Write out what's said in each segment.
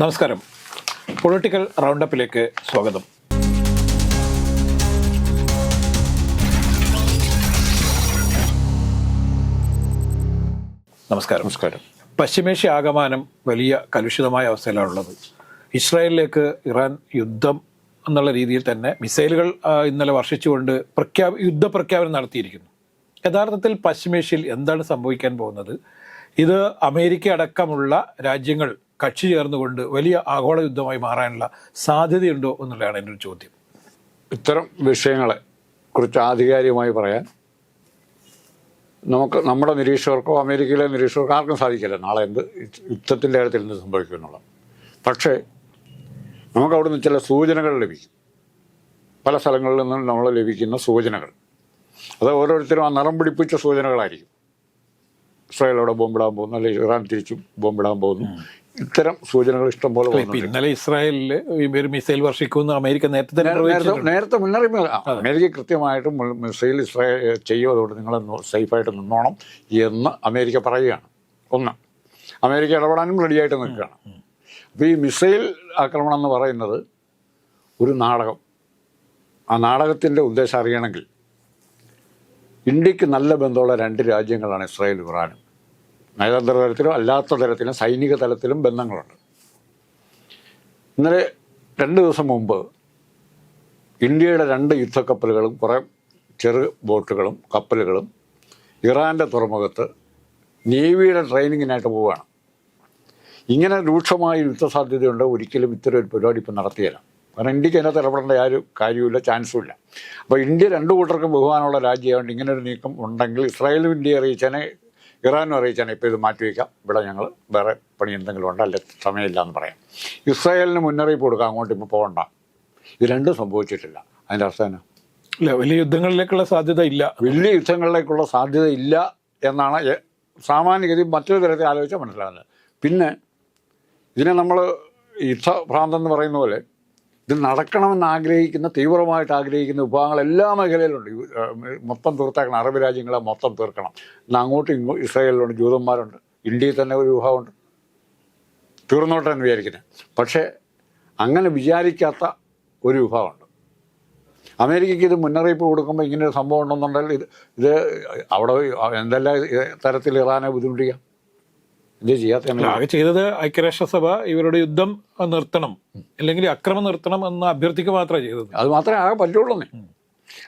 നമസ്കാരം. പൊളിറ്റിക്കൽ റൗണ്ടപ്പിലേക്ക് സ്വാഗതം. നമസ്കാരം. നമസ്കാരം. പശ്ചിമേഷ്യ ആകമാനം വലിയ കലുഷിതമായ അവസ്ഥയിലാണുള്ളത് ഇസ്രായേലിലേക്ക് ഇറാൻ യുദ്ധം എന്നുള്ള രീതിയിൽ തന്നെ മിസൈലുകൾ ഇന്നലെ വർഷിച്ചുകൊണ്ട് പ്രഖ്യാപ യുദ്ധപ്രഖ്യാപനം നടത്തിയിരിക്കുന്നു. യഥാർത്ഥത്തിൽ പശ്ചിമേഷ്യയിൽ എന്താണ് സംഭവിക്കാൻ പോകുന്നത്? ഇത് അമേരിക്ക അടക്കമുള്ള രാജ്യങ്ങൾ കക്ഷി ചേർന്നുകൊണ്ട് വലിയ ആഗോള യുദ്ധമായി മാറാനുള്ള സാധ്യതയുണ്ടോ എന്നുള്ളതാണ് എന്റെ ഒരു ചോദ്യം. ഇത്തരം വിഷയങ്ങളെ കുറിച്ച് ആധികാരികമായി പറയാൻ നമുക്ക് നമ്മുടെ നിരീക്ഷകർക്കോ അമേരിക്കയിലെ നിരീക്ഷകർക്കോ ആർക്കും സാധിക്കില്ല നാളെ എന്ത് യുദ്ധത്തിന്റെ കാര്യത്തിൽ എന്ത് സംഭവിക്കും എന്നുള്ളത്. പക്ഷേ നമുക്ക് അവിടെ നിന്ന് ചില സൂചനകൾ ലഭിക്കും. പല സ്ഥലങ്ങളിൽ നിന്നും നമ്മൾ ലഭിക്കുന്ന സൂചനകൾ. അത് ഓരോരുത്തരും ആ നിറം പിടിപ്പിച്ച സൂചനകളായിരിക്കും. ഇസ്രായേൽ അവിടെ ബോംബിടാൻ പോകുന്നു അല്ലെങ്കിൽ ഇറാൻ തിരിച്ചും ബോംബിടാൻ പോകുന്നു. ഇത്തരം സൂചനകൾ ഇഷ്ടം പോലെ ഇപ്പൊ പോകുന്നുണ്ട് ഇന്നലെ ഇസ്രായേലിൽ ഒരു മിസൈൽ വർഷിക്കുമെന്ന് അമേരിക്ക നേരത്തെ നേരത്തെ മുന്നറിയിപ്പ്. അമേരിക്ക കൃത്യമായിട്ടും മിസൈൽ ഇസ്രായേൽ ചെയ്യും. അതുകൊണ്ട് നിങ്ങൾ സേഫായിട്ട് നിന്നോണം എന്ന് അമേരിക്ക പറയുകയാണ്. ഒന്ന് അമേരിക്ക ഇടപെടാനും റെഡിയായിട്ട് നിൽക്കുകയാണ്. അപ്പോൾ ഈ മിസൈൽ ആക്രമണം എന്ന് പറയുന്നത് ഒരു നാടകം. ആ നാടകത്തിന്റെ ഉദ്ദേശം അറിയണമെങ്കിൽ ഇന്ത്യയ്ക്ക് നല്ല ബന്ധമുള്ള രണ്ട് രാജ്യങ്ങളാണ് ഇസ്രായേലും ഇറാനും. നയതന്ത്ര തലത്തിലും അല്ലാത്ത തലത്തിലും സൈനിക തലത്തിലും ബന്ധങ്ങളുണ്ട്. ഇന്നലെ രണ്ട് ദിവസം മുമ്പ് ഇന്ത്യയുടെ രണ്ട് യുദ്ധക്കപ്പലുകളും കുറേ ചെറു ബോട്ടുകളും കപ്പലുകളും ഇറാന്റെ തുറമുഖത്ത് നേവിയുടെ ട്രെയിനിങ്ങിനായിട്ട് പോവുകയാണ്. ഇങ്ങനെ രൂക്ഷമായ യുദ്ധസാധ്യതയുണ്ട്. ഒരിക്കലും ഇത്തരം ഒരു പരിപാടി ഇപ്പം നടത്തിയല്ല കാരണം ഇന്ത്യയ്ക്ക് അതിനകത്ത് ഇടപെടേണ്ട ആരും കാര്യമില്ല ചാൻസും ഇല്ല അപ്പോൾ ഇന്ത്യ രണ്ടു കൂട്ടർക്കും ബഹുമാനമുള്ള രാജ്യമായതുകൊണ്ട് ഇങ്ങനൊരു നീക്കം ഉണ്ടെങ്കിൽ ഇസ്രായേലും ഇന്ത്യയെ അറിയിച്ചാനെ ഇറാനും അറിയിച്ചാണ് ഇപ്പോൾ ഇത് മാറ്റിവെക്കാം ഇവിടെ ഞങ്ങൾ വേറെ പണി എന്തെങ്കിലും ഉണ്ട്? അല്ലെ സമയമില്ല എന്ന് പറയാം. ഇസ്രായേലിന് മുന്നറിയിപ്പ് കൊടുക്കാം. അങ്ങോട്ട് ഇപ്പോൾ പോകണ്ട. ഇത് രണ്ടും സംഭവിച്ചിട്ടില്ല. അതിന്റെ അർത്ഥം അല്ല ഇല്ല വലിയ യുദ്ധങ്ങളിലേക്കുള്ള സാധ്യത ഇല്ല. വലിയ യുദ്ധങ്ങളിലേക്കുള്ള സാധ്യത ഇല്ല എന്നാണ് സാമാന്യഗതി മറ്റൊരു തരത്തിൽ ആലോചിച്ചാൽ മനസ്സിലാകുന്നത്. പിന്നെ ഇതിനെ നമ്മൾ യുദ്ധഭ്രാന്തം എന്ന് പറയുന്ന പോലെ ഇത് നടക്കണമെന്ന് ആഗ്രഹിക്കുന്ന തീവ്രമായിട്ട് ആഗ്രഹിക്കുന്ന വിഭാഗങ്ങൾ എല്ലാ മേഖലയിലുണ്ട്. മൊത്തം തീർത്തേക്കണം. അറബ് രാജ്യങ്ങളെ മൊത്തം തീർക്കണം. എന്നാൽ അങ്ങോട്ടും ഇങ്ങോട്ടും ഇസ്രായേലിലുണ്ട് ജൂതന്മാരുണ്ട് ഇന്ത്യയിൽ തന്നെ ഒരു വിഭാഗമുണ്ട്. തീർന്നോട്ടെ എന്ന് വിചാരിക്കുന്നത് പക്ഷേ അങ്ങനെ വിചാരിക്കാത്ത ഒരു വിഭാഗമുണ്ട്. അമേരിക്കയ്ക്ക് ഇത് മുന്നറിയിപ്പ് കൊടുക്കുമ്പോൾ ഇങ്ങനെ ഒരു സംഭവം ഉണ്ടെന്നുണ്ടെങ്കിൽ ഇത് ഇത് അവിടെ എന്തെല്ലാം തരത്തിൽ ഇറാനെ ബുദ്ധിമുട്ടിക്കാം? ഇത് ചെയ്യാത്ത ആകെ ചെയ്തത് ഐക്യരാഷ്ട്രസഭ ഇവരുടെ യുദ്ധം നിർത്തണം. അല്ലെങ്കിൽ അക്രമം നിർത്തണം എന്ന് അഭ്യർത്ഥിക്കുക മാത്രമേ ചെയ്തത്. അത് മാത്രമേ ആകെ പറ്റുള്ളൂന്നേ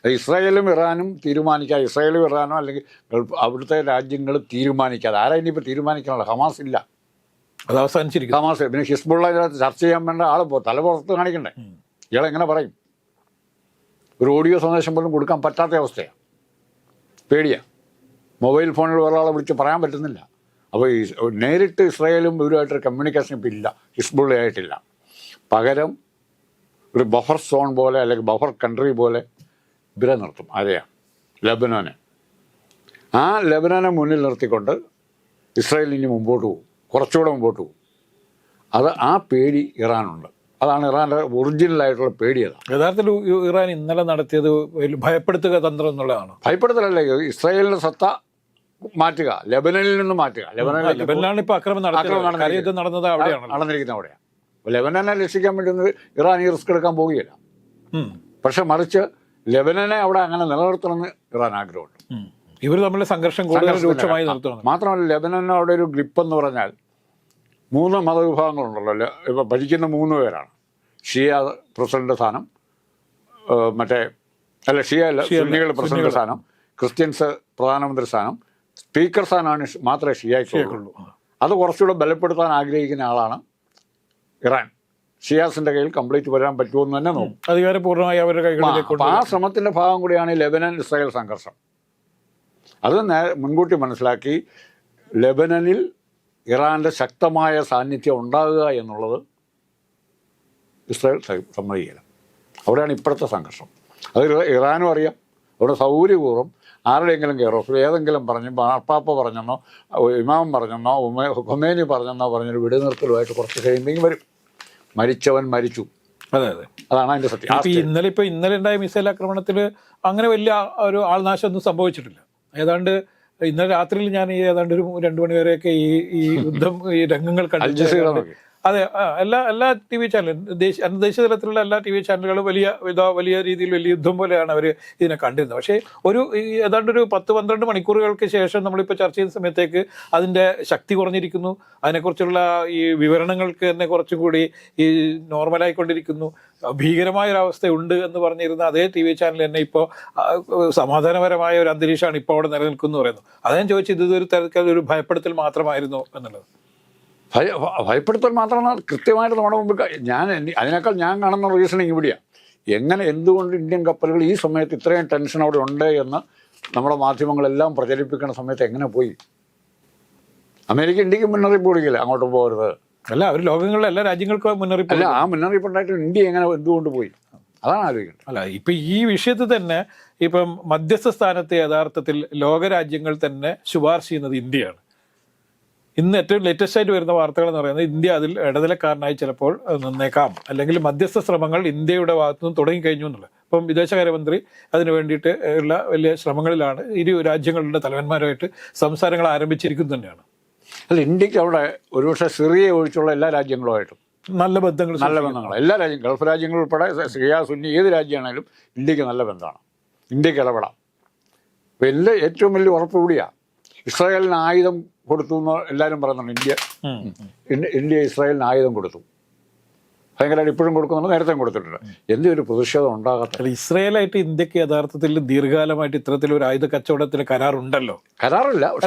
അത് ഇസ്രായേലും ഇറാനും തീരുമാനിക്കാതെ ഇസ്രായേലും ഇറാനും അല്ലെങ്കിൽ അവിടുത്തെ രാജ്യങ്ങൾ തീരുമാനിക്കാതെ ആരാ ഇനിയിപ്പോൾ തീരുമാനിക്കാനുള്ള? ഹമാസ് ഇല്ല. അത് അവസാനിച്ചിരിക്കും ഹമാസ് പിന്നെ ഹിസ്ബുള്ള ഇതിനകത്ത് ചർച്ച ചെയ്യാൻ വേണ്ട ആൾ തല പുറത്ത് കാണിക്കണ്ടേ? ഇയാളെങ്ങനെ പറയും? ഒരു ഓഡിയോ സന്ദേശം പോലും കൊടുക്കാൻ പറ്റാത്ത അവസ്ഥയാണ് പേടിയാ. മൊബൈൽ ഫോണിൽ ഒരാളെ വിളിച്ച് പറയാൻ പറ്റുന്നില്ല. അപ്പോൾ ഈ നേരിട്ട് ഇസ്രായേലും ഇവരുമായിട്ടൊരു കമ്മ്യൂണിക്കേഷൻ ഇപ്പം ഇല്ല. ഹിസ്ബുള്ളയായിട്ടില്ല. പകരം ഒരു ബഫർ സോൺ പോലെ അല്ലെങ്കിൽ ബഫർ കൺട്രി പോലെ ഇവരെ നിർത്തും. ആരെയാ? ലബനോനെ. ആ ലബനോനെ മുന്നിൽ നിർത്തിക്കൊണ്ട് ഇസ്രായേൽ ഇനി മുമ്പോട്ട് പോകും. കുറച്ചുകൂടെ മുമ്പോട്ട് പോകും. അത് ആ പേടി ഇറാനുണ്ട്. അതാണ് ഇറാന്റെ ഒറിജിനലായിട്ടുള്ള പേടി അതാണ് യഥാർത്ഥത്തിൽ ഇറാൻ ഇന്നലെ നടത്തിയത് ഭയപ്പെടുത്തുക തന്ത്രം എന്നുള്ളതാണ്. ഭയപ്പെടുത്തലല്ലേ ഇസ്രായേലിന്റെ സത്ത മാറ്റുക. ലെബനനിൽ നിന്ന് മാറ്റുക. ലെബനിലാണ് ഇപ്പൊ അക്രമം അക്രമം. കരയുദ്ധം നടന്നത് അവിടെയാണ് നടന്നിരിക്കുന്നത് അവിടെയാണ്. ലെബനനെ രക്ഷിക്കാൻ വേണ്ടി ഇറാൻ ഈ റിസ്ക് എടുക്കാൻ പോവുകയില്ല. പക്ഷെ മറിച്ച് ലെബനനെ അവിടെ അങ്ങനെ നിലനിർത്തണമെന്ന് ഇറാൻ ആഗ്രഹമുണ്ട്. ഇവർ തമ്മിലെ സംഘർഷം കൂടുതൽ രൂക്ഷമായി നിർത്തണം മാത്രമല്ല ലെബനന് അവിടെ ഒരു ഗ്രിപ്പ് എന്ന് പറഞ്ഞാൽ മൂന്ന് മതവിഭാഗങ്ങളുണ്ടല്ലോ. ഇപ്പൊ ഭരിക്കുന്ന മൂന്ന് പേരാണ്. ഷിയ പ്രസിഡന്റ് സ്ഥാനം മറ്റേ അല്ല ഷിയ അല്ല സുന്നികൾ പ്രസിഡന്റ് സ്ഥാനം ക്രിസ്ത്യൻസ് പ്രധാനമന്ത്രി സ്ഥാനം സ്പീക്കർ സ്ഥാനമാണ് മാത്രമേ ഷിയായിട്ടുള്ളൂ. അത് കുറച്ചുകൂടെ ബലപ്പെടുത്താൻ ആഗ്രഹിക്കുന്ന ആളാണ് ഇറാൻ. ഷിയാസിന്റെ കയ്യിൽ കംപ്ലീറ്റ് വരാൻ പറ്റുമെന്ന് തന്നെ നോക്കും. അധികാരം പൂർണമായി അവരുടെ കൈകളിലേക്ക് ആ ശ്രമത്തിന്റെ ഭാഗം കൂടിയാണ് ഈ ലെബനൻ ഇസ്രായേൽ സംഘർഷം. അത് മുൻകൂട്ടി മനസ്സിലാക്കി ലെബനനിൽ ഇറാന്റെ ശക്തമായ സാന്നിധ്യം ഉണ്ടാകുക എന്നുള്ളത് ഇസ്രായേൽ സമ്മതിക്കില്ല. അവിടെയാണ് ഇപ്പോഴത്തെ സംഘർഷം. അത് ഇറാനും അറിയാം. അവിടെ സൗകര്യപൂർവം ആരുടെയെങ്കിലും കയറോ ഏതെങ്കിലും പറഞ്ഞു മാർപ്പാപ്പ പറഞ്ഞെന്നോ ഇമാം പറഞ്ഞെന്നോ ഉമേ- ഹുമേനി പറഞ്ഞെന്നോ പറഞ്ഞൊരു വെടിനിർത്തലുമായിട്ട് കുറച്ച് കഴിയുമ്പോഴേക്കും വരും. മരിച്ചവൻ മരിച്ചു. അതെ അതെ. അതാണ് അതിന്റെ സത്യം. ഇന്നലെ ഇപ്പൊ ഇന്നലെ ഉണ്ടായ മിസൈൽ ആക്രമണത്തിൽ അങ്ങനെ വലിയ ഒരു ആൾനാശം ഒന്നും സംഭവിച്ചിട്ടില്ല. ഏതാണ്ട് ഇന്നലെ രാത്രിയിൽ ഞാൻ ഈ ഏതാണ്ട് ഒരു രണ്ടു മണിവരെയൊക്കെ ഈ ഈ യുദ്ധം ഈ രംഗങ്ങൾ കണ്ടു അതെ എല്ലാ എല്ലാ ടി വി ചാനലും ദേശീയ അന്തർദേശീയ തലത്തിലുള്ള എല്ലാ ടി വി ചാനലുകളും വലിയ വലിയ രീതിയിൽ വലിയ യുദ്ധം പോലെയാണ് അവർ ഇതിനെ കണ്ടിരുന്നത്. പക്ഷേ ഒരു ഏതാണ്ട് ഒരു പത്ത് പന്ത്രണ്ട് മണിക്കൂറുകൾക്ക് ശേഷം നമ്മളിപ്പോൾ ചർച്ച ചെയ്യുന്ന സമയത്തേക്ക് അതിന്റെ ശക്തി കുറഞ്ഞിരിക്കുന്നു. അതിനെക്കുറിച്ചുള്ള ഈ വിവരണങ്ങൾക്ക് തന്നെ കുറച്ചുകൂടി ഈ നോർമലായിക്കൊണ്ടിരിക്കുന്നു. ഭീകരമായ ഒരു അവസ്ഥയുണ്ട് എന്ന് പറഞ്ഞിരുന്ന അതേ ടി വി ചാനൽ തന്നെ ഇപ്പോൾ സമാധാനപരമായ ഒരു അന്തരീക്ഷമാണ് ഇപ്പോൾ അവിടെ നിലനിൽക്കുന്നു പറയുന്നു. അതേ ഞാൻ ചോദിച്ചത് ഇതൊരു തരത്തിൽ ഒരു ഭയപ്പെടുത്തൽ മാത്രമായിരുന്നു എന്നുള്ളത്? ഭയ ഭയപ്പെടുത്തൽ മാത്രമാണ് കൃത്യമായിട്ട് നമ്മുടെ മുമ്പിൽ ഞാൻ അതിനേക്കാൾ ഞാൻ കാണുന്ന റീസണിങ് ഇവിടെയാണ് എങ്ങനെ എന്തുകൊണ്ട് ഇന്ത്യൻ കപ്പലുകൾ ഈ സമയത്ത് ഇത്രയും ടെൻഷൻ അവിടെ ഉണ്ട് എന്ന് നമ്മുടെ മാധ്യമങ്ങളെല്ലാം പ്രചരിപ്പിക്കുന്ന സമയത്ത് എങ്ങനെ പോയി? അമേരിക്ക ഇന്ത്യയ്ക്ക് മുന്നറിയിപ്പ് കൊടുക്കില്ല? അങ്ങോട്ട് പോകരുത്. അല്ല അവർ ലോകങ്ങളിലെ എല്ലാ രാജ്യങ്ങൾക്കും മുന്നറിയിപ്പ് അല്ല ആ മുന്നറിയിപ്പ് ഉണ്ടായിട്ട് ഇന്ത്യ എങ്ങനെ എന്തുകൊണ്ട് പോയി? അതാണ് ആലോചിക്കുന്നത് അല്ല ഇപ്പം ഈ വിഷയത്തിൽ തന്നെ ഇപ്പം മധ്യസ്ഥ സ്ഥാനത്ത് യഥാർത്ഥത്തിൽ ലോകരാജ്യങ്ങൾ തന്നെ ശുപാർശ ചെയ്യുന്നത് ഇന്ത്യയാണ്. ഇന്ന് ഏറ്റവും ലേറ്റസ്റ്റ് ആയിട്ട് വരുന്ന വാർത്തകൾ എന്ന് പറയുന്നത് ഇന്ത്യ അതിൽ ഇടനിലക്കാരനായി ചിലപ്പോൾ നിന്നേക്കാം. അല്ലെങ്കിൽ മധ്യസ്ഥ ശ്രമങ്ങൾ ഇന്ത്യയുടെ ഭാഗത്തു നിന്ന് തുടങ്ങിക്കഴിഞ്ഞു എന്നുള്ളത്. ഇപ്പം വിദേശകാര്യമന്ത്രി അതിനു വേണ്ടിയിട്ട് ഉള്ള വലിയ ശ്രമങ്ങളിലാണ് ഇരു രാജ്യങ്ങളുടെ തലവന്മാരുമായിട്ട് സംസാരങ്ങൾ ആരംഭിച്ചിരിക്കുന്നു തന്നെയാണ്. അല്ല ഇന്ത്യയ്ക്ക് അവിടെ ഒരുപക്ഷെ സിറിയ ഒഴിച്ചുള്ള എല്ലാ രാജ്യങ്ങളുമായിട്ടും നല്ല ബന്ധങ്ങൾ നല്ല ബന്ധങ്ങൾ. എല്ലാ രാജ്യം ഗൾഫ് രാജ്യങ്ങൾ ഉൾപ്പെടെ സിറിയ സുന്നി ഏത് രാജ്യമാണെങ്കിലും ഇന്ത്യയ്ക്ക് നല്ല ബന്ധമാണ്. ഇന്ത്യയ്ക്ക് ഇടപെടാം. വലിയ ഏറ്റവും വലിയ ഉറപ്പ് കൂടിയാണ് ഇസ്രായേലിന് ആയുധം കൊടുത്തു എന്ന് എല്ലാവരും പറയുന്നുണ്ട്. ഇന്ത്യ ഇന്ത്യ- ഇസ്രായേലിന് ആയുധം കൊടുത്തു. ഭയങ്കരമായിട്ട് ഇപ്പോഴും കൊടുക്കുന്നുണ്ട് നേരത്തെ കൊടുത്തിട്ടുണ്ട്. ഒരു പ്രതിഷേധം ഉണ്ടാകാത്ത ഇസ്രായേലായിട്ട് ഇന്ത്യയ്ക്ക് യഥാർത്ഥത്തിൽ ദീർഘകാലമായിട്ട് ഇത്തരത്തിൽ ഒരു ആയുധ കച്ചവടത്തിന് കരാറുണ്ടല്ലോ. കരാറില്ല ഈ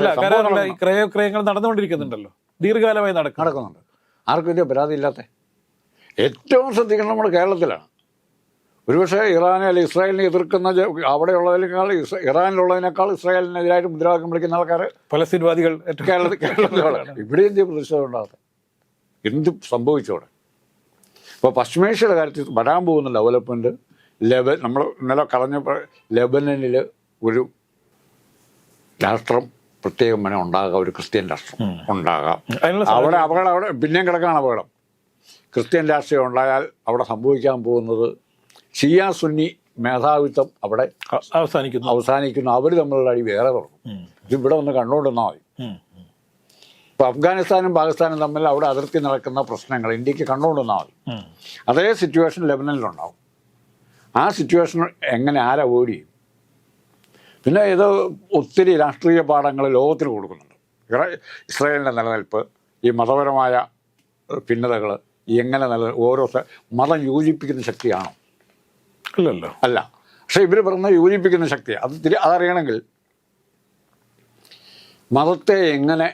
നടക്കുന്നു. ക്രയക്രയങ്ങൾ നടന്നുകൊണ്ടിരിക്കുന്നുണ്ടല്ലോ. ദീർഘകാലമായി നടക്കുന്നുണ്ട്. ആർക്കും ഇതിന്റെ പരാതി ഇല്ലാത്ത ഏറ്റവും ശ്രദ്ധിക്കുന്നത് നമ്മുടെ കേരളത്തിലാണ്. ഒരുപക്ഷെ ഇറാനെ അല്ലെങ്കിൽ ഇസ്രായേലിനെ എതിർക്കുന്ന അവിടെയുള്ളതിനേക്കാൾ ഇസ്ര- ഇറാനിലുള്ളതിനേക്കാൾ ഇസ്രായേലിനെതിരായിട്ട് മുദ്രാവാക്യം വിളിക്കുന്ന ആൾക്കാർ ഫലസ്തീൻവാദികൾ ഏറ്റവും കേരളത്തിൽ കേരളത്തിലാണ് ഇവിടെ എന്ത് പ്രതിഷേധം ഉണ്ടാകാത്ത എന്ത് സംഭവിച്ചോടെ ഇപ്പോൾ പശ്ചിമേഷ്യയുടെ കാര്യത്തിൽ വരാൻ പോകുന്ന ഡെവലപ്മെന്റ് ലെബൻ നമ്മൾ ഇന്നലെ കളഞ്ഞ ലെബനനിൽ ഒരു രാഷ്ട്രം പ്രത്യേകം മനം ഉണ്ടാകാം ഒരു ക്രിസ്ത്യൻ രാഷ്ട്രം ഉണ്ടാകാം. അവിടെ അപകടം അവിടെ പിന്നെയും കിടക്കാണ് അപകടം. ക്രിസ്ത്യൻ രാഷ്ട്രീയം ഉണ്ടായാൽ അവിടെ സംഭവിക്കാൻ പോകുന്നത് ഷിയ സുന്നി മേധാവിത്വം അവിടെ അവസാനിക്കുന്നു. അവസാനിക്കുന്നു. അവർ തമ്മിലുള്ള അടി വേറെ തുടങ്ങും ഇത് ഇവിടെ ഒന്ന് കണ്ടുകൊണ്ടിരുന്നാൽ മതി. ഇപ്പൊ ഇപ്പോൾ അഫ്ഗാനിസ്ഥാനും പാകിസ്ഥാനും തമ്മിൽ അവിടെ അതിർത്തി നടക്കുന്ന പ്രശ്നങ്ങൾ ഇന്ത്യയ്ക്ക് കണ്ടുകൊണ്ടിരുന്നാൽ മതി. അതേ സിറ്റുവേഷൻ ലെബനനിലുണ്ടാവും. ആ സിറ്റുവേഷൻ എങ്ങനെ ആര് അവോയ്ഡ് ചെയ്യും? പിന്നെ ഇത് ഒത്തിരി രാഷ്ട്രീയ പാഠങ്ങൾ ലോകത്തിന് കൊടുക്കുന്നുണ്ട്. ഇസ്രായേലിന്റെ ഇസ്രായേലിന്റെ നിലനിൽപ്പ് ഈ മതപരമായ ഭിന്നതകൾ എങ്ങനെ നില ഓരോ മതം യോജിപ്പിക്കുന്ന ശക്തിയാണോ? അല്ലല്ലോ അല്ല. പക്ഷെ ഇവർ പറഞ്ഞ യോജിപ്പിക്കുന്ന ശക്തി അത് തിരി അതറിയണമെങ്കിൽ മതത്തെ എങ്ങനെ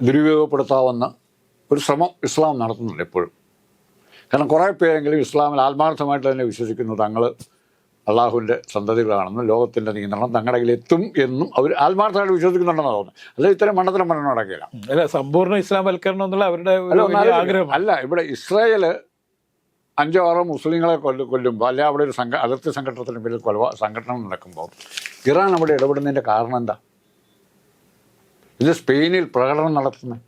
ദുരുപയോഗപ്പെടുത്താമെന്ന് ഒരു ശ്രമം ഇസ്ലാം നടത്തുന്നുണ്ട് എപ്പോഴും. കാരണം കുറേ പേരെങ്കിലും ഇസ്ലാമിൽ ആത്മാർത്ഥമായിട്ട് തന്നെ വിശ്വസിക്കുന്നു. തങ്ങൾ അള്ളാഹുവിന്റെ സന്തതികളാണെന്നും ലോകത്തിന്റെ നിയന്ത്രണം തങ്ങളുടെ കയ്യിൽ എത്തും എന്നും അവർ ആത്മാർത്ഥമായിട്ട് വിശ്വസിക്കുന്നുണ്ടെന്നാണ് തോന്നുന്നത്. അല്ല ഇത്തരം മണ്ഡലം മണ്ണം നടക്കില്ല. അല്ല സമ്പൂർണ ഇസ്ലാം വൽക്കരണം എന്നുള്ള അവരുടെ. ആഗ്രഹം അല്ല ഇവിടെ ഇസ്രായേൽ അഞ്ചോ ആറോ മുസ്ലിങ്ങളെ കൊല്ലും കൊല്ലുമ്പോൾ അല്ലെ അവിടെ ഒരു സംഘ അതിർത്തി സംഘടനത്തിന് പേരിൽ കൊലവ സംഘടന നടക്കുമ്പോൾ ഇറാൻ അവിടെ ഇടപെടുന്നതിന്റെ കാരണം എന്താ? ഇത് സ്പെയിനിൽ പ്രകടനം നടത്തുന്നത്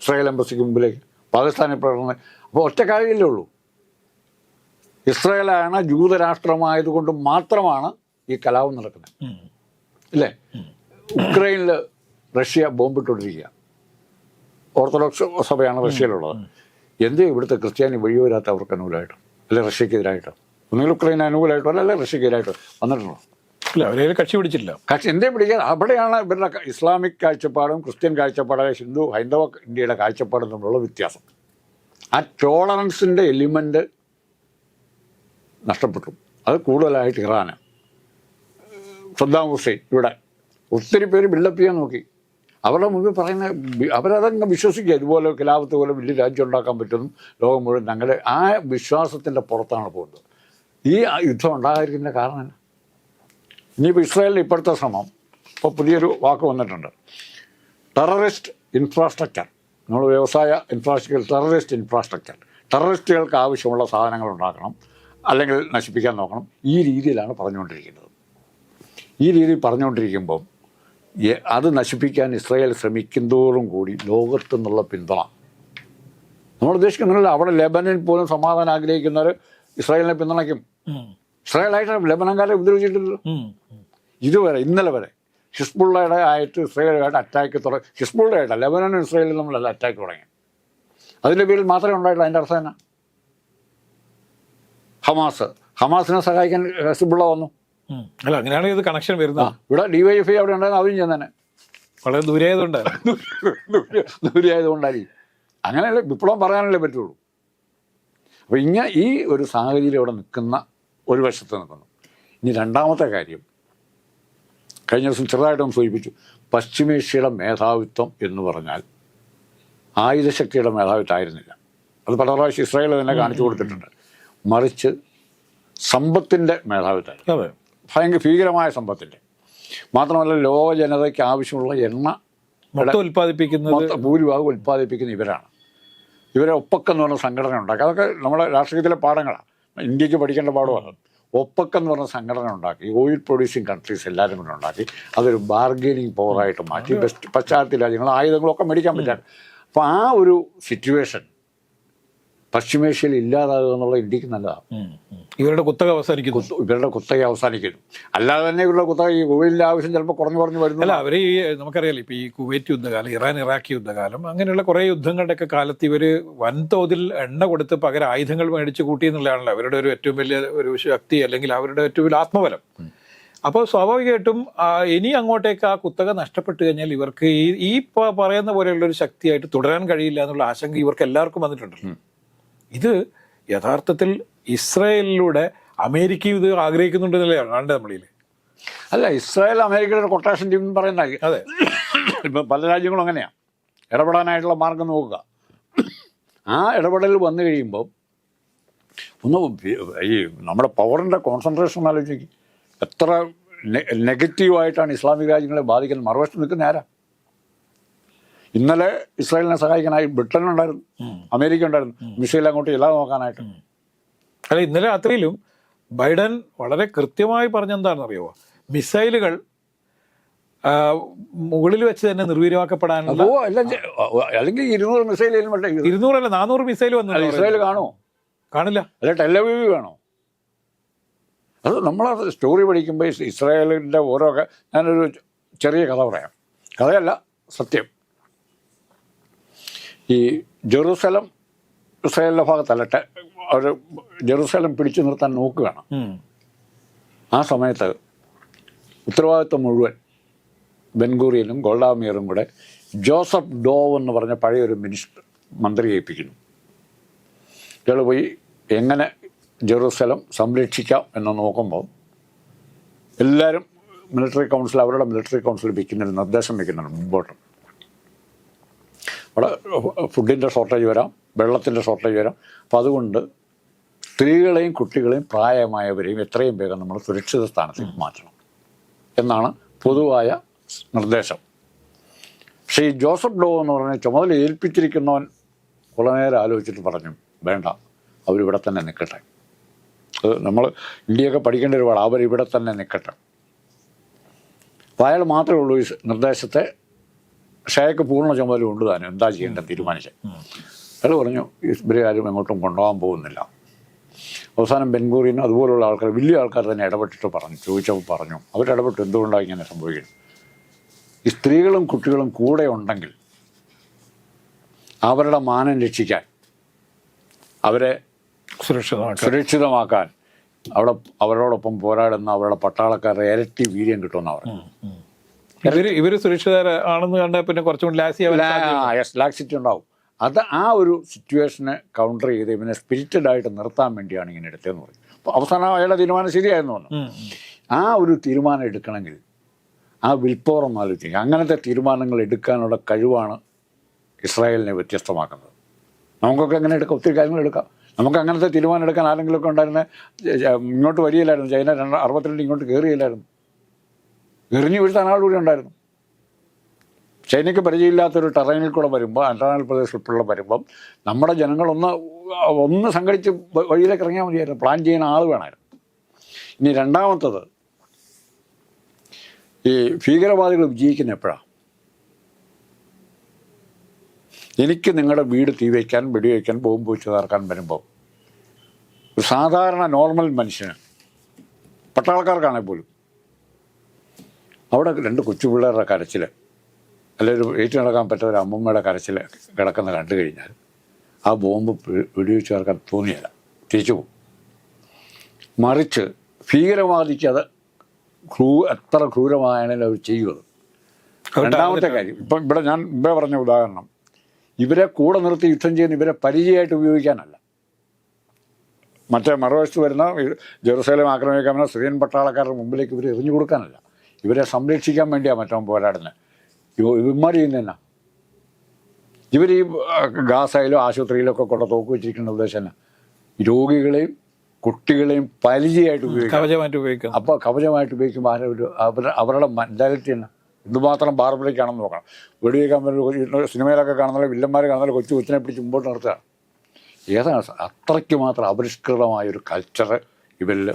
ഇസ്രായേൽ എംബസിക്ക് മുമ്പിലേക്ക് പാകിസ്ഥാനിൽ പ്രകടനം അപ്പോൾ ഒറ്റ കാര്യമില്ലേ ഉള്ളൂ. ഇസ്രായേലാണ് ജൂതരാഷ്ട്രമായതുകൊണ്ട് മാത്രമാണ് ഈ കലാപം നടക്കുന്നത്. അല്ലേ ഇല്ലേ? ഉക്രൈനിൽ റഷ്യ ബോംബിട്ടുകൊണ്ടിരിക്കുക ഓർത്തഡോക്സ് സഭയാണ് റഷ്യയിലുള്ളത്. എന്ത് ഇവിടുത്തെ ക്രിസ്ത്യാനി വഴി വരാത്ത അവർക്ക് അനുകൂലമായിട്ടോ? അല്ലെ റഷ്യക്കെതിരായിട്ടോ ഒന്നുകിൽ ഉക്രൈൻ അനുകൂലമായിട്ടോ? അല്ല റഷ്യക്കെതിരായിട്ടോ വന്നിട്ടുണ്ടോ? ഇല്ല അവരെ കക്ഷി പിടിച്ചില്ല കക്ഷി എന്തേ പിടിക്കാൻ? അവിടെയാണ് ഇവരുടെ ഇസ്ലാമിക് കാഴ്ചപ്പാടും ക്രിസ്ത്യൻ കാഴ്ചപ്പാടും ഹിന്ദു ഹൈന്ദവ ഇന്ത്യയുടെ കാഴ്ചപ്പാടും തമ്മിലുള്ള വ്യത്യാസം. ആ ടോളറൻസിന്റെ എലിമെന്റ് നഷ്ടപ്പെട്ടു. അത് കൂടുതലായിട്ട് ഇറാന്. സദ്ദാം ഹുസൈൻ ഇവിടെ ഒത്തിരി പേര് ബിൽഡപ്പ് ചെയ്യാൻ നോക്കി. അവരുടെ മുമ്പിൽ പറയുന്ന അവരതങ്ങ് വിശ്വസിക്കുക ഇതുപോലെ കിലാപത്ത് പോലെ വലിയ രാജ്യം ഉണ്ടാക്കാൻ പറ്റുമെന്നും ലോകം മുഴുവൻ ഞങ്ങളുടെ ആ വിശ്വാസത്തിന്റെ പുറത്താണ് പോകുന്നത്. ഈ യുദ്ധം ഉണ്ടാകാതിരിക്കുന്ന കാരണം? ഇനിയിപ്പോൾ ഇസ്രായേലിന്റെ ഇപ്പോഴത്തെ ശ്രമം. ഇപ്പോൾ പുതിയൊരു വാക്ക് വന്നിട്ടുണ്ട്. Terrorist infrastructure. നമ്മൾ വ്യവസായ ഇൻഫ്രാസ്ട്രക്ചർ ടെററിസ്റ്റ് ഇൻഫ്രാസ്ട്രക്ചർ. ടെററിസ്റ്റുകൾക്ക് ആവശ്യമുള്ള സാധനങ്ങൾ ഉണ്ടാക്കണം. അല്ലെങ്കിൽ നശിപ്പിക്കാൻ നോക്കണം. ഈ രീതിയിലാണ് പറഞ്ഞുകൊണ്ടിരിക്കുന്നത്. ഈ രീതിയിൽ പറഞ്ഞുകൊണ്ടിരിക്കുമ്പം അത് നശിപ്പിക്കാൻ ഇസ്രായേൽ ശ്രമിക്കുന്നതോറും കൂടി ലോകത്തു നിന്നുള്ള പിന്തുണ നമ്മൾ ഉദ്ദേശിക്കുന്നില്ല അവിടെ ലെബനിൽ പോലും സമാധാനം ആഗ്രഹിക്കുന്നവർ ഇസ്രായേലിനെ പിന്തുണയ്ക്കും. ഇസ്രായേലായിട്ട് ലെബനൻകാരെ ഉപദ്രവിച്ചിട്ടില്ലല്ലോ. ഇതുവരെ ഇന്നലെ വരെ ഹിസ്ബുള്ളയുടെ ആയിട്ട് ഇസ്രായേലുമായിട്ട് അറ്റാക്ക് തുടങ്ങി ഹിസ്ബുള്ളയായിട്ട് ലെബനനും ഇസ്രായേലും തമ്മിലല്ല അറ്റാക്ക് തുടങ്ങി അതിന്റെ പേരിൽ മാത്രമേ ഉണ്ടായിട്ടുള്ളൂ അതിന്റെ അർത്ഥം തന്നെ ഹമാസ് ഹമാസിനെ സഹായിക്കാൻ ഹിസ്ബുള്ള വന്നു. അല്ല അങ്ങനെയാണ് ഇത് കണക്ഷൻ വരുന്നത്. ഇവിടെ ഡി വൈ എഫ് ഐ അവിടെ ഉണ്ടായിരുന്നു അതും ഞാൻ തന്നെ. വളരെ ദൂരെയായതുകൊണ്ട് ദൂരെയായതുകൊണ്ടായിരിക്കും അങ്ങനെയല്ലേ വിപ്ലവം പറയാനല്ലേ പറ്റുള്ളൂ. അപ്പോൾ ഇങ്ങനെ ഈ ഒരു സാഹചര്യം ഇവിടെ നിൽക്കുന്ന ഒരു വശത്ത് നിൽക്കുന്നു. ഇനി രണ്ടാമത്തെ കാര്യം. കഴിഞ്ഞ ദിവസം ചെറുതായിട്ടൊന്ന് സൂചിപ്പിച്ചു. പശ്ചിമേഷ്യയുടെ മേധാവിത്വം എന്ന് പറഞ്ഞാൽ ആയുധശക്തിയുടെ മേധാവിത്വമായിരുന്നില്ല. അത് പല പ്രാവശ്യം ഇസ്രായേൽ തന്നെ കാണിച്ചു കൊടുത്തിട്ടുണ്ട്. മറിച്ച് സമ്പത്തിന്റെ മേധാവിത്വമായിരുന്നു. അതെ. ഭയങ്കര ഭീകരമായ സമ്പത്തിന്റെ മാത്രമല്ല ലോക ജനതയ്ക്ക് ആവശ്യമുള്ള എണ്ണ ഉൽപ്പാദിപ്പിക്കുന്ന ഉൽപ്പാദിപ്പിക്കുന്നത് ഭൂരിഭാഗം ഉൽപ്പാദിപ്പിക്കുന്ന ഇവരാണ്. ഇവരെ ഒപ്പക്കം എന്ന് പറഞ്ഞ സംഘടന ഉണ്ടാക്കി അതൊക്കെ നമ്മുടെ രാഷ്ട്രീയത്തിലെ പാഠങ്ങളാണ് ഇന്ത്യയ്ക്ക് പഠിക്കേണ്ട പാഠമാണ് ഒപ്പക്കം എന്ന് പറഞ്ഞ സംഘടന ഉണ്ടാക്കി ഓയിൽ പ്രൊഡ്യൂസിങ് കൺട്രീസ് എല്ലാവരും കൂടെ ഉണ്ടാക്കി അതൊരു ബാർഗെയിനിങ് പവറായിട്ട് മാറ്റി. ബെസ്റ്റ് പശ്ചാത്തല രാജ്യങ്ങൾ ആയുധങ്ങളൊക്കെ മേടിക്കാൻ പറ്റില്ല അപ്പോൾ ആ ഒരു സിറ്റുവേഷൻ പശ്ചിമേഷ്യയിൽ ഇല്ലാതാകുക എന്നുള്ള ഇന്ത്യയ്ക്ക് നല്ലതാണ്. ഇവരുടെ കുത്തക അവസാനിക്കുന്നു. ഇവരുടെ കുത്തക അവസാനിക്കുന്നു. അല്ലാതെ തന്നെ ഇവരുടെ കുത്തക ഈ കുവൈറ്റിന്റെ ആവശ്യം ചിലപ്പോൾ കുറഞ്ഞു കുറഞ്ഞു വരുന്നു. അല്ല അവർ ഈ നമുക്കറിയാലോ ഇപ്പോൾ ഈ കുവൈറ്റ് യുദ്ധകാലം ഇറാൻ ഇറാഖ് യുദ്ധകാലം അങ്ങനെയുള്ള കുറേ യുദ്ധങ്ങളുടെയൊക്കെ കാലത്ത് ഇവർ വൻതോതിൽ എണ്ണ കൊടുത്ത് പകരം ആയുധങ്ങൾ മേടിച്ച് കൂട്ടി എന്നുള്ളതാണല്ലോ അവരുടെ ഒരു ഏറ്റവും വലിയ ഒരു ശക്തി അല്ലെങ്കിൽ അവരുടെ ഏറ്റവും വലിയ ആത്മബലം. അപ്പോൾ സ്വാഭാവികമായിട്ടും ഇനി അങ്ങോട്ടേക്ക് ആ കുത്തക നഷ്ടപ്പെട്ടു കഴിഞ്ഞാൽ ഇവർക്ക് ഈ ഈ പറയുന്ന പോലെയുള്ള ഒരു ശക്തിയായിട്ട് തുടരാൻ കഴിയില്ല എന്നുള്ള ആശങ്ക ഇവർക്ക് എല്ലാവർക്കും വന്നിട്ടുണ്ടല്ലോ ഇത് യഥാർത്ഥത്തിൽ ഇസ്രായേലിലൂടെ അമേരിക്കയും ഇത് ആഗ്രഹിക്കുന്നുണ്ടെന്നല്ലേ കാണേണ്ടത് നമ്മളിൽ? അല്ല ഇസ്രായേൽ അമേരിക്കയുടെ കൊട്ടേഷൻ ടീം എന്ന് പറയുന്ന അതെ. ഇപ്പം പല രാജ്യങ്ങളും അങ്ങനെയാണ് ഇടപെടാനായിട്ടുള്ള മാർഗം നോക്കുക. ആ ഇടപെടൽ വന്നു കഴിയുമ്പോൾ ഒന്ന് ഈ നമ്മുടെ പവറിന്റെ കോൺസെൻട്രേഷൻ ആലോചിക്കും. എത്ര നെഗറ്റീവായിട്ടാണ് ഇസ്ലാമിക രാജ്യങ്ങളെ ബാധിക്കുന്നത്. മറുവശത്ത് നിൽക്കുന്ന ആരാ? ഇന്നലെ ഇസ്രായേലിനെ സഹായിക്കാനായി ബ്രിട്ടൻ ഉണ്ടായിരുന്നു അമേരിക്ക ഉണ്ടായിരുന്നു മിസൈൽ അങ്ങോട്ട് ഇല്ലാതെ നോക്കാനായിട്ട്. അല്ല ഇന്നലെ രാത്രിയിലും ബൈഡൻ വളരെ കൃത്യമായി പറഞ്ഞെന്താണെന്ന് അറിയുമോ മിസൈലുകൾ മുകളിൽ വെച്ച് തന്നെ നിർവീര്യമാക്കപ്പെടാനുള്ള ജ- അല്ലെങ്കിൽ ഇരുന്നൂറ് മിസൈൽ ഇരുന്നൂറല്ല നാനൂറ് മിസൈൽ വന്നു ഇസ്രായേൽ കാണോ കാണുമോ? കാണില്ല. അല്ല ടെലവീവ് വേണോ? അത് നമ്മളത് സ്റ്റോറി പഠിക്കുമ്പോൾ ഇസ് ഇസ്രായേലിന്റെ ഓരോ ഞാനൊരു ചെറിയ കഥ പറയാം. കഥയല്ല സത്യം. ഈ ജെറൂസലം ഇസ്രായേലിന്റെ ഭാഗത്തല്ല അവർ ജെറൂസലം പിടിച്ചു നിർത്താൻ നോക്കുകയാണ്. ആ സമയത്ത് ഉത്തരവാദിത്വം മുഴുവൻ ബെൻഗൂറിയനും ഗോൾഡാമിയറും കൂടെ ജോസഫ് ഡോവ് എന്ന് പറഞ്ഞ പഴയൊരു മിനിസ്റ്റർ മന്ത്രി ഏൽപ്പിക്കുന്നു. ഇയാൾ പോയി എങ്ങനെ ജെറൂസലം സംരക്ഷിക്കാം എന്ന് നോക്കുമ്പോൾ എല്ലാവരും മിലിറ്ററി കൗൺസിൽ അവരുടെ മിലിറ്ററി കൗൺസിൽ വയ്ക്കുന്നൊരു നിർദ്ദേശം വയ്ക്കുന്നുണ്ട് മുമ്പോട്ട്. അവിടെ ഫുഡിന്റെ ഷോർട്ടേജ് വരാം വെള്ളത്തിന്റെ ഷോർട്ടേജ് വരാം. അപ്പോൾ അതുകൊണ്ട് സ്ത്രീകളെയും കുട്ടികളെയും പ്രായമായവരെയും എത്രയും വേഗം നമ്മൾ സുരക്ഷിത സ്ഥാനത്തേക്ക് മാറ്റണം എന്നാണ് പൊതുവായ നിർദ്ദേശം. പക്ഷേ ഈ ജോസഫ് ഡോ എന്ന് പറഞ്ഞ ചുമതല ഏൽപ്പിച്ചിരിക്കുന്നവൻ കുറെ നേരം ആലോചിച്ചിട്ട് പറഞ്ഞു വേണ്ട അവരിവിടെ തന്നെ നിൽക്കട്ടെ. അത് നമ്മൾ ഇന്ത്യയൊക്കെ പഠിക്കേണ്ട ഒരുപാട് അവരിവിടെ തന്നെ നിൽക്കട്ടെ. അപ്പോൾ അയാൾ മാത്രമേ ഉള്ളൂ ഈ നിർദ്ദേശത്തെ അയാൾക്ക് പൂർണ ചുമതല ഉണ്ട് താനും. എന്താ ചെയ്യേണ്ടത്? തീരുമാനിച്ചത് അയാൾ പറഞ്ഞു ഇവരെ ആരും എങ്ങോട്ടും കൊണ്ടുപോകാൻ പോകുന്നില്ല. അവസാനം ബെൻഗൂറിൻ അതുപോലുള്ള ആൾക്കാർ വലിയ ആൾക്കാർ തന്നെ ഇടപെട്ടിട്ട് പറഞ്ഞു ചോദിച്ചപ്പോൾ പറഞ്ഞു അവരിടപെട്ട് എന്തുകൊണ്ടാണ് ഇങ്ങനെ സംഭവിക്കുന്നത്? ഈ സ്ത്രീകളും കുട്ടികളും കൂടെ ഉണ്ടെങ്കിൽ അവരുടെ മാനം രക്ഷിക്കാൻ അവരെ സുരക്ഷിതമാക്കാൻ. സുരക്ഷിതമാക്കാൻ അവിടെ അവരോടൊപ്പം പോരാടുന്ന അവരുടെ പട്ടാളക്കാരുടെ ഇരട്ടി വീര്യം കിട്ടുമെന്ന് പറഞ്ഞു ഇവർ ഇവർ സുരക്ഷിതര ആണെന്ന് കണ്ടാൽ പിന്നെ കുറച്ചും കൂടി ലാസി ലാക്സിറ്റി ഉണ്ടാവും അത് ആ ഒരു സിറ്റുവേഷനെ കൗണ്ടർ ചെയ്ത് ഇവനെ സ്പിരിറ്റഡ് ആയിട്ട് നിർത്താൻ വേണ്ടിയാണ് ഇങ്ങനെ എടുത്തതെന്ന് പറയും. അപ്പോൾ അവസാനം അയാളുടെ തീരുമാനം ശരിയായിരുന്നു പറഞ്ഞു. ആ ഒരു തീരുമാനം എടുക്കണമെങ്കിൽ ആ വിൽപ്പോറം ആലോചിക്കുക. അങ്ങനത്തെ തീരുമാനങ്ങൾ എടുക്കാനുള്ള കഴിവാണ് ഇസ്രായേലിനെ വ്യത്യസ്തമാക്കുന്നത്. നമുക്കൊക്കെ എങ്ങനെ എടുക്കാം? ഒത്തിരി കാര്യങ്ങൾ എടുക്കാം. നമുക്ക് അങ്ങനത്തെ തീരുമാനം എടുക്കാൻ ആരെങ്കിലുമൊക്കെ ഉണ്ടായിരുന്ന ഇങ്ങോട്ട് വരികയില്ലായിരുന്നു. ചൈന രണ്ട് അറുപത്തിരണ്ട് ഇങ്ങോട്ട് കയറിയില്ലായിരുന്നു എറിഞ്ഞു വീഴ്ത്താൻ ആളുകൂടി ഉണ്ടായിരുന്നു. ചൈനയ്ക്ക് പരിചയമില്ലാത്തൊരു ടെറൈനിൽ കൂടെ വരുമ്പോൾ അന്റാനൽ പ്രദേശ് ഉൾപ്പെടെ വരുമ്പം നമ്മുടെ ജനങ്ങളൊന്ന് ഒന്ന് സംഘടിച്ച് വഴിയിലേക്ക് ഇറങ്ങിയാൽ മതിയായിരുന്നു. പ്ലാൻ ചെയ്യുന്ന ആൾ വേണമായിരുന്നു. ഇനി രണ്ടാമത്തത് ഈ ഭീകരവാദികൾ വിജയിക്കുന്ന എപ്പോഴാണ് എനിക്ക് നിങ്ങളുടെ വീട് തീ വയ്ക്കാൻ വെടിവെക്കാൻ ബോംബ് വെച്ച് തകർക്കാൻ വരുമ്പോൾ ഒരു സാധാരണ നോർമൽ മനുഷ്യന് പട്ടാളക്കാർക്കാണെങ്കിൽ പോലും അവിടെ രണ്ട് കൊച്ചു പിള്ളേരുടെ കരച്ചിൽ. അല്ലെങ്കിൽ ഒരു ഏറ്റു നടക്കാൻ പറ്റാത്ത ഒരു അമ്മമ്മയുടെ കരച്ചിൽ കിടക്കുന്ന കണ്ടു കഴിഞ്ഞാൽ ആ ബോംബ് വെടിവെച്ചവർക്ക് വെടിവെച്ച് തോന്നിയല്ല തിരിച്ചു പോകും. മറിച്ച് ഭീകരവാദിക്ക് അത് ക്രൂ എത്ര ക്രൂരമായാലും അവർ ചെയ്യുന്നത് രണ്ടാമത്തെ കാര്യം ഇപ്പം ഇവിടെ ഞാൻ ഇവിടെ പറഞ്ഞ ഉദാഹരണം. ഇവരെ കൂടെ നിർത്തി യുദ്ധം ചെയ്യുന്ന ഇവരെ പരിചയമായിട്ട് ഉപയോഗിക്കാനല്ല. മറ്റേ മറുവശത്ത് വരുന്ന ജെറുസലേം ആക്രമിക്കാൻ സിറിയൻ പട്ടാളക്കാരുടെ മുമ്പിലേക്ക് ഇവർ എറിഞ്ഞു കൊടുക്കാനല്ല. ഇവരെ സംരക്ഷിക്കാൻ വേണ്ടിയാണ് മറ്റവൻ പോരാടുന്നത് ഇവ- ഇവന്മാർ ചെയ്യുന്നതന്നെ? ഇവർ ഈ ഗാസയിലോ ആശുപത്രിയിലോ ഒക്കെ കൊണ്ട് തോക്ക് വെച്ചിരിക്കുന്ന ഉദ്ദേശം തന്നെ രോഗികളെയും കുട്ടികളെയും പരിചയമായിട്ട് ഉപയോഗിക്കും കവചമായിട്ട് ഉപയോഗിക്കും അപ്പോൾ കവചമായിട്ട് ഉപയോഗിക്കുമ്പോൾ ആരെ ഒരു അവരുടെ അവരുടെ മെന്റാലിറ്റി തന്നെ എന്തുമാത്രം ബാർബറിക്കാണെന്ന് നോക്കണം. വെടിവെക്കാൻ പറ്റുന്ന സിനിമയിലൊക്കെ കാണുന്ന വില്ലന്മാർ കാണുന്ന കൊച്ചു കൊച്ചിനെ പിടിച്ച് മുമ്പോട്ട് നിർത്തുക. ഏതാണ് അത്രയ്ക്ക് മാത്രം അപരിഷ്കൃതമായൊരു കൾച്ചർ ഇവരിൽ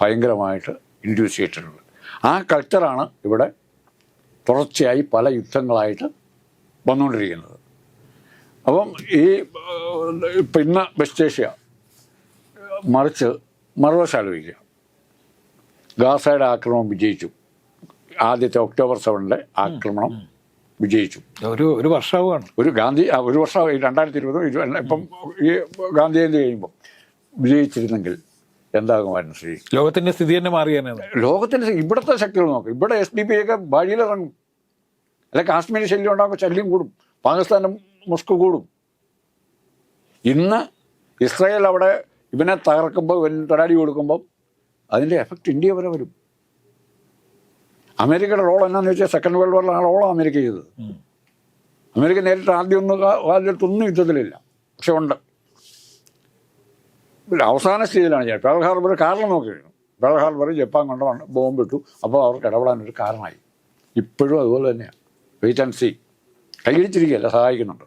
ഭയങ്കരമായിട്ട് ഇൻഡ്യൂസ് ചെയ്തിട്ടുണ്ട്. ആ കൾച്ചറാണ് ഇവിടെ തുടർച്ചയായി പല യുദ്ധങ്ങളായിട്ട് വന്നുകൊണ്ടിരിക്കുന്നത്. അപ്പം ഈ ഇപ്പം ഇന്ന് വെസ്റ്റ് ഏഷ്യ മറിച്ച് മറുവശാലോചിക്കുക ഗാസയുടെ ആക്രമണം വിജയിച്ചു. ആദ്യത്തെ ഒക്ടോബർ സെവനിലെ ആക്രമണം വിജയിച്ചു. ഒരു ഒരു വർഷമാണ് ഒരു ഗാന്ധി ഒരു വർഷം രണ്ടായിരത്തി ഇരുപതും ഇരുപത് ഇപ്പം ഈ ഗാന്ധി ജയന്തി കഴിയുമ്പോൾ വിജയിച്ചിരുന്നെങ്കിൽ എന്താകുമായിരുന്നു ശ്രീ? ലോകത്തിന്റെ സ്ഥിതി തന്നെ മാറിയാണ് ലോകത്തിന്റെ ഇവിടുത്തെ ശക്തികൾ നോക്കും. ഇവിടെ എസ് ഡി പി ഒക്കെ വഴിയിലിറങ്ങും അല്ല കാശ്മീരി ശല്യം ഉണ്ടാകുമ്പോൾ ശല്യം കൂടും. പാകിസ്ഥാനും മുസ്ക് കൂടും. ഇന്ന് ഇസ്രായേൽ അവിടെ ഇവനെ തകർക്കുമ്പോൾ ഇവൻ തടാടി കൊടുക്കുമ്പോൾ അതിന്റെ എഫക്റ്റ് ഇന്ത്യ വരെ വരും. അമേരിക്കയുടെ റോൾ എന്നാന്ന് വെച്ചാൽ സെക്കൻഡ് വേൾഡ് വാറിലാണ് ആ റോളാണ് അമേരിക്ക ചെയ്തത്. അമേരിക്ക നേരിട്ട് ആദ്യമൊന്നും ആദ്യത്തൊന്നും യുദ്ധത്തിലില്ല. പക്ഷെ ഉണ്ട്. അവസാന സ്റ്റേജിലാണ് ഞാൻ. പേൾ ഹാർബർ കാരണം നോക്കിയിരുന്നു പേൾ ഹാർബർ ജപ്പാൻ കൊണ്ട് ബോംബ് ഇട്ടു അപ്പോൾ അവർക്ക് ഇടപെടാൻ ഒരു കാരണമായി. ഇപ്പോഴും അതുപോലെ തന്നെയാണ് വെയിറ്റ് ആൻഡ് സി കൈയടിച്ചിരിക്കുകയല്ല സഹായിക്കുന്നുണ്ട്.